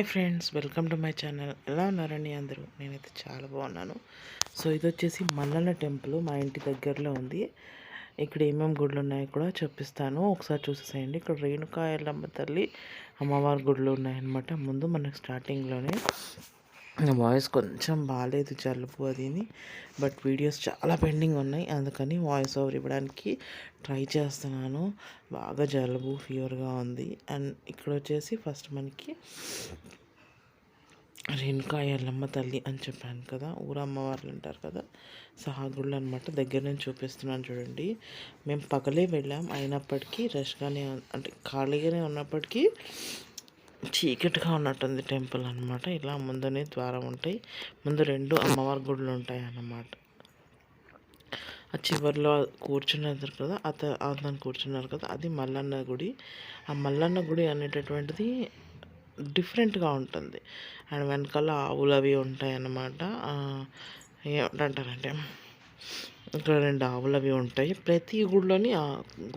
Hi friends welcome to my channel. ఎలా ఉన్నారండి అందరూ? నేనైతే చాలా బాగున్నాను. సో ఇది వచ్చేసి మల్లన్న టెంపుల్ మా ఇంటి దగ్గరలో ఉంది. ఇక్కడ ఏమేమి గుళ్ళు ఉన్నాయో కూడా చూపిస్తాను ఒకసారి చూసేసేయండి. ఇక్కడ రేణుకా ఎల్లమ్మ తల్లి అమ్మవారి గుళ్ళు ఉన్నాయన్నమాట. ముందు మనకు స్టార్టింగ్లోనే వాయిస్ కొంచెం బాగాలేదు జలుబు అదిని బట్ వీడియోస్ చాలా పెండింగ్ ఉన్నాయి. అందుకని వాయిస్ ఓవర్ ఇవ్వడానికి ట్రై చేస్తున్నాను. బాగా జలుబు ఫీవర్గా ఉంది. అండ్ ఇక్కడ వచ్చేసి ఫస్ట్ మనకి రేణుకా ఎల్లమ్మ తల్లి అని చెప్పాను కదా ఊరమ్మవార్లు అంటారు కదా సహాగుళ్ళు అనమాట దగ్గర నుంచి చూపిస్తున్నాను చూడండి. మేము పగలే వెళ్ళాం అయినప్పటికీ రష్గానే అంటే ఖాళీగానే ఉన్నప్పటికీ చీకటిగా ఉన్నట్టుంది టెంపుల్ అనమాట ఇలా ముందునే ద్వారం ఉంటాయి ముందు రెండు అమ్మవారి గుళ్ళు ఉంటాయి అన్నమాట ఆ చివరిలో కూర్చున్నారు కదా అత అతను కూర్చున్నారు కదా అది మల్లన్న గుడి. ఆ మల్లన్న గుడి అనేటటువంటిది డిఫరెంట్గా ఉంటుంది. అండ్ వెనకాల ఆవులు అవి ఉంటాయన్నమాట. ఏమంటారంటే ఇక్కడ రెండు ఆవులు అవి ఉంటాయి. ప్రతి గుడిలోని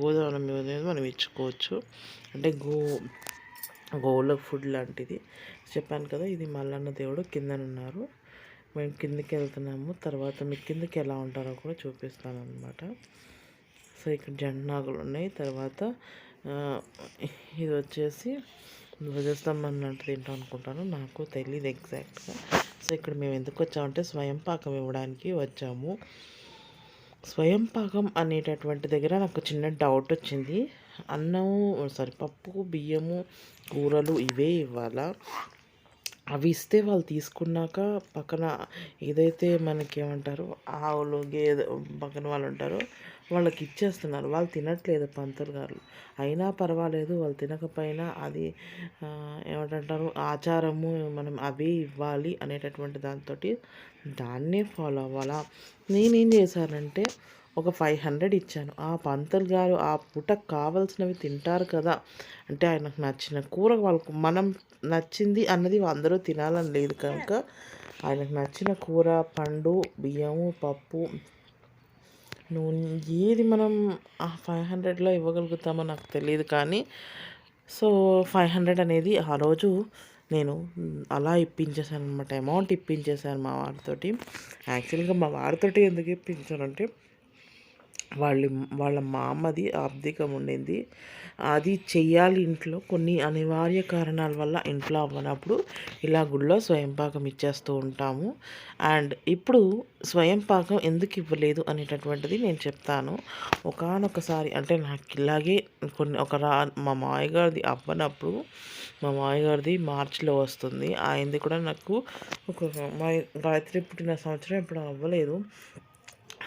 గోదావరి మనం ఇచ్చుకోవచ్చు. అంటే గో గోవుల ఫుడ్ లాంటిది. చెప్పాను కదా ఇది మల్లన్న దేవుడు కిందనున్నారు. మేము కిందకి వెళ్తున్నాము. తర్వాత మీ కిందకి ఎలా ఉంటారో కూడా చూపిస్తాను అనమాట సో ఇక్కడ జెండాగులు ఉన్నాయి. తర్వాత ఇది వచ్చేసి ధ్వజస్తంభం అన్నట్టు తింటాం అనుకుంటాను. నాకు తెలియదు ఎగ్జాక్ట్గా సో ఇక్కడ మేము ఎందుకు వచ్చామంటే స్వయం పాకం ఇవ్వడానికి వచ్చాము. స్వయం పాకం అనేటటువంటి దగ్గర నాకు చిన్న డౌట్ వచ్చింది. అన్నము సారీ పప్పు బియ్యము కూరలు ఇవే ఇవ్వాలా? అవి ఇస్తే వాళ్ళు తీసుకున్నాక పక్కన ఏదైతే మనకి ఏమంటారు ఆవులు గేదె పక్కన వాళ్ళు ఉంటారో వాళ్ళకి ఇచ్చేస్తున్నారు. వాళ్ళు తినట్లేదు పంతులు గారు. అయినా పర్వాలేదు వాళ్ళు తినకపోయినా అది ఏమంటారు ఆచారము మనం అవే ఇవ్వాలి అనేటటువంటి దాంతో దాన్నే ఫాలో అవ్వాలా. నేనేం చేశానంటే ఒక ఫైవ్ హండ్రెడ్ ఇచ్చాను. ఆ పంతులు గారు ఆ పూట కావాల్సినవి తింటారు కదా. అంటే ఆయనకు నచ్చిన కూర వాళ్ళకు మనం నచ్చింది అన్నది అందరూ తినాలని లేదు కనుక ఆయనకు నచ్చిన కూర పండు బియ్యము పప్పు నూనె ఏది మనం ఆ ఫైవ్ హండ్రెడ్లో ఇవ్వగలుగుతామో నాకు తెలియదు కానీ సో ఫైవ్ హండ్రెడ్ అనేది ఆ రోజు నేను అలా ఇప్పించేసాను అనమాట అమౌంట్ ఇప్పించేసాను మా వారితోటి. యాక్చువల్గా మా వారితోటి ఎందుకు ఇప్పించానంటే వాళ్ళ వాళ్ళ మామది ఆబ్దికం ఉండింది. అది చెయ్యాలి ఇంట్లో. కొన్ని అనివార్య కారణాల వల్ల ఇంట్లో అవ్వనప్పుడు ఇలా గుళ్ళో స్వయం పాకం ఇచ్చేస్తూ ఉంటాము. అండ్ ఇప్పుడు స్వయం పాకం ఎందుకు ఇవ్వలేదు అనేటటువంటిది నేను చెప్తాను. ఒకనొకసారి అంటే నాకు ఇలాగే కొన్ని ఒక రా మా మాయగారిది అవ్వనప్పుడు మా మాయగారిది మార్చిలో వస్తుంది. ఆయనది కూడా నాకు ఒక మా గాయత్రి పుట్టిన సంవత్సరం ఇప్పుడు అవ్వలేదు.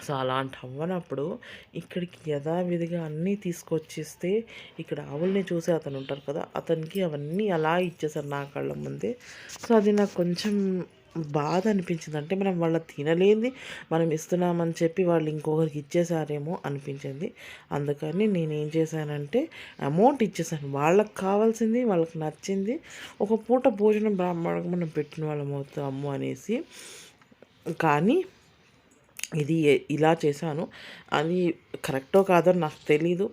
సో అలాంటి అవ్వనప్పుడు ఇక్కడికి యథావిధిగా అన్నీ తీసుకొచ్చిస్తే ఇక్కడ ఆవుల్ని చూసి అతను ఉంటారు కదా అతనికి అవన్నీ అలా ఇచ్చేసారు నా కళ్ళ ముందే. సో అది నాకు కొంచెం బాధ అనిపించింది. అంటే మనం వాళ్ళ తినలేంది మనం ఇస్తున్నామని చెప్పి వాళ్ళు ఇంకొకరికి ఇచ్చేసారేమో అనిపించింది. అందుకని నేను ఏం చేశానంటే అమౌంట్ ఇచ్చేసాను. వాళ్ళకి కావాల్సింది వాళ్ళకి నచ్చింది. ఒక పూట భోజనం బ్రాహ్మణకు మనం పెట్టిన వాళ్ళం అవుతాము అనేసి. కానీ ఇది ఇలా చేశాను. అది కరెక్టో కాదో నాకు తెలీదు.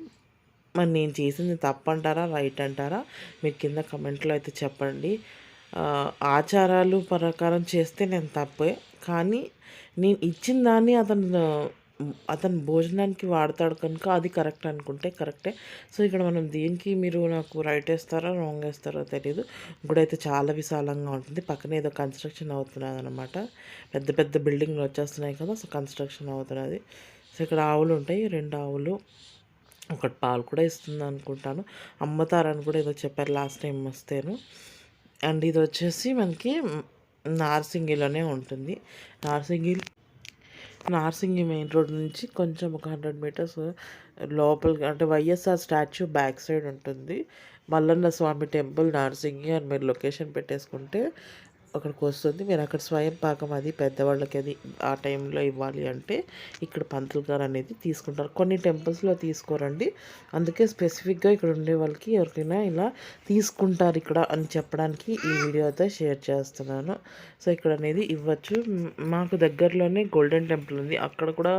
మరి నేను చేసింది తప్పంటారా? రైట్ అంటారా? మీరు కింద కమెంట్లో అయితే చెప్పండి. ఆచారాలు ప్రకారం చేస్తే నేను తప్పే. కానీ నేను ఇచ్చిన దాన్ని అతను అతను భోజనానికి వాడతాడు కనుక అది కరెక్ట్ అనుకుంటే కరెక్టే. సో ఇక్కడ మనం దీనికి మీరు నాకు రైట్ వేస్తారో రాంగ్ వేస్తారో తెలియదు గుడి అయితే చాలా విశాలంగా ఉంటుంది. పక్కనే ఏదో కన్స్ట్రక్షన్ అవుతున్నది అనమాట పెద్ద పెద్ద బిల్డింగ్లు వచ్చేస్తున్నాయి కదా సో కన్స్ట్రక్షన్ అవుతున్నది. సో ఇక్కడ ఆవులు ఉంటాయి. రెండు ఆవులు ఒకటి పాలు కూడా ఇస్తుంది అనుకుంటాను. అమ్మతారని కూడా ఏదో చెప్పారు లాస్ట్ టైం వస్తేను. అండ్ ఇది వచ్చేసి మనకి నార్సింగిలోనే ఉంటుంది. నార్సింగిల్ నార్సింగి మెయిన్ రోడ్ నుంచి కొంచెం ఒక హండ్రెడ్ మీటర్స్ లోపలికి అంటే వైఎస్ఆర్ స్టాచ్యూ బ్యాక్ సైడ్ ఉంటుంది. మల్లన్న స్వామి టెంపుల్ నార్సింగి అని మీరు లొకేషన్ పెట్టేసుకుంటే అక్కడికి వస్తుంది. మీరు అక్కడ స్వయం పాకం అది పెద్దవాళ్ళకి అది ఆ టైంలో ఇవ్వాలి అంటే ఇక్కడ పంతులు గారు అనేది తీసుకుంటారు. కొన్ని టెంపుల్స్లో తీసుకోరండి. అందుకే స్పెసిఫిక్గా ఇక్కడ ఉండే వాళ్ళకి ఎవరికైనా ఇలా తీసుకుంటారు ఇక్కడ అని చెప్పడానికి ఈ వీడియో అయితే షేర్ చేస్తున్నాను. సో ఇక్కడ అనేది ఇవ్వచ్చు. మాకు దగ్గరలోనే గోల్డెన్ టెంపుల్ ఉంది. అక్కడ కూడా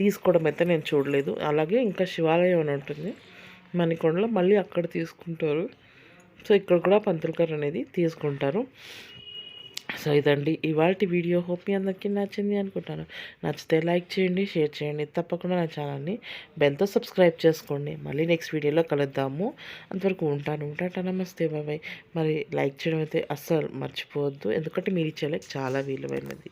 తీసుకోవడం అయితే నేను చూడలేదు. అలాగే ఇంకా శివాలయం అని ఉంటుంది. మణికొండలో మళ్ళీ అక్కడ తీసుకుంటారు. సో ఇక్కడ కూడా పంతులు గారు అనేది తీసుకుంటారు. సో ఇదండి. ఇవాళ వీడియో హోప్ మీ అందరికీ నచ్చింది అనుకుంటాను. నచ్చితే లైక్ చేయండి షేర్ చేయండి. తప్పకుండా నా ఛానల్ని బెల్తో సబ్స్క్రైబ్ చేసుకోండి. మళ్ళీ నెక్స్ట్ వీడియోలో కలుద్దాము. అంతవరకు ఉంటాను. ఉంటాట నమస్తే బాబాయ్ మరి లైక్ చేయడం అయితే అస్సలు మర్చిపోవద్దు. ఎందుకంటే మీరు ఇచ్చే లైక్ చాలా విలువైనది.